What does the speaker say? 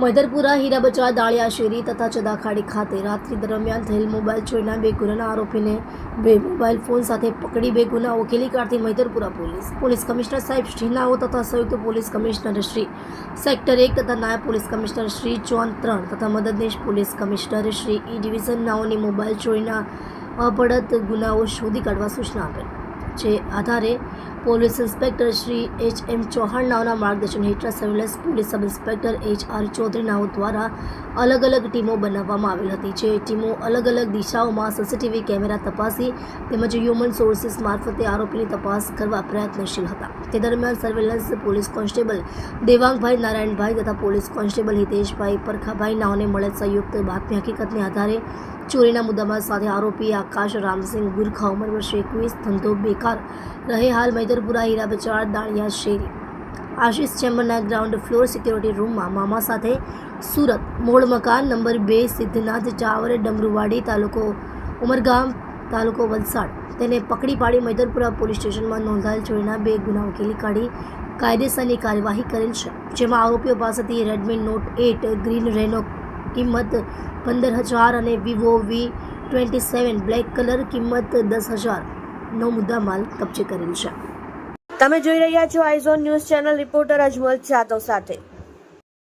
મૈદરપુરા હીરાબજાર દાળિયા શેરી તથા ચદાખાડી ખાતે રાત્રિ દરમિયાન થયેલ મોબાઈલ ચોરીના બે ગુનાના આરોપીને બે મોબાઈલ ફોન સાથે પકડી બે ગુના ઉકેલી કાઢતી મૈદરપુરા પોલીસ. પોલીસ કમિશનર સાહેબ શ્રીનાઓ તથા સંયુક્ત પોલીસ કમિશનર શ્રી સેક્ટર એક તથા નાયબ પોલીસ કમિશનર શ્રી જોન ત્રણ તથા મદદનીશ police commissioner Shri E division નાઓની mobile ચોરીના અપડત ગુનાઓ શોધી કાઢવા સૂચના આપેલ. જે આધારે police inspector Shri H M Chauhan નાઓના માર્ગદર્શન હેઠળ surveillance police sub inspector H R Chaudhari નાઓ દ્વારા અલગ અલગ ટીમો બનાવવામાં આવેલ હતી, જે ટીમો અલગ અલગ દિશાઓમાં સીસીટીવી કેમેરા તપાસી તેમજ હ્યુમન સોર્સિસ મારફતે આરોપીની તપાસ કરવા પ્રયત્નશીલ હતા. તે દરમિયાન surveillance police constable Devangbhai Narayanbhai તથા પોલીસ કોન્સ્ટેબલ હિતેશભાઈ પરખાભાઈ નાઓને મળેલ સંયુક્ત બાતમી હકીકતને આધારે ચોરીના મુદ્દામાં સાથે આરોપી આકાશ રામસિંહ ગુરખા ઉંમર વર્ષે એકવીસ, ધંધો બેકાર રહે હાલ મૈદરપુરા હીરા બજાર, દાણિયા શેરી. આશિષ ચેમ્બરના ગ્રાઉન્ડ ફ્લોર સિક્યોરિટી રૂમમાં મામા સાથે સુરત. મૂળ મકાન નંબર બે, સિદ્ધનાથ ચાવર ડમરુવાડી તાલુકો ઉમરગામ, તાલુકો વલસાડ. તેને પકડી પાડી મૈદરપુરા પોલીસ સ્ટેશનમાં નોંધાયેલ ચોરીના બે ગુના ઉકેલી કાઢી કાયદેસરની કાર્યવાહી કરેલ છે, જેમાં આરોપીઓ પાસેથી રેડમી નોટ એટ ગ્રીન રેનો કિંમત પંદર હજાર અને Vivo V twenty seven black colour કિંમત દસ હજારનો મુદ્દામાલ કબજે કરેલ છે. તમે જોઈ રહ્યા છો iZone news channel reporter Ajmal Jadav સાથે.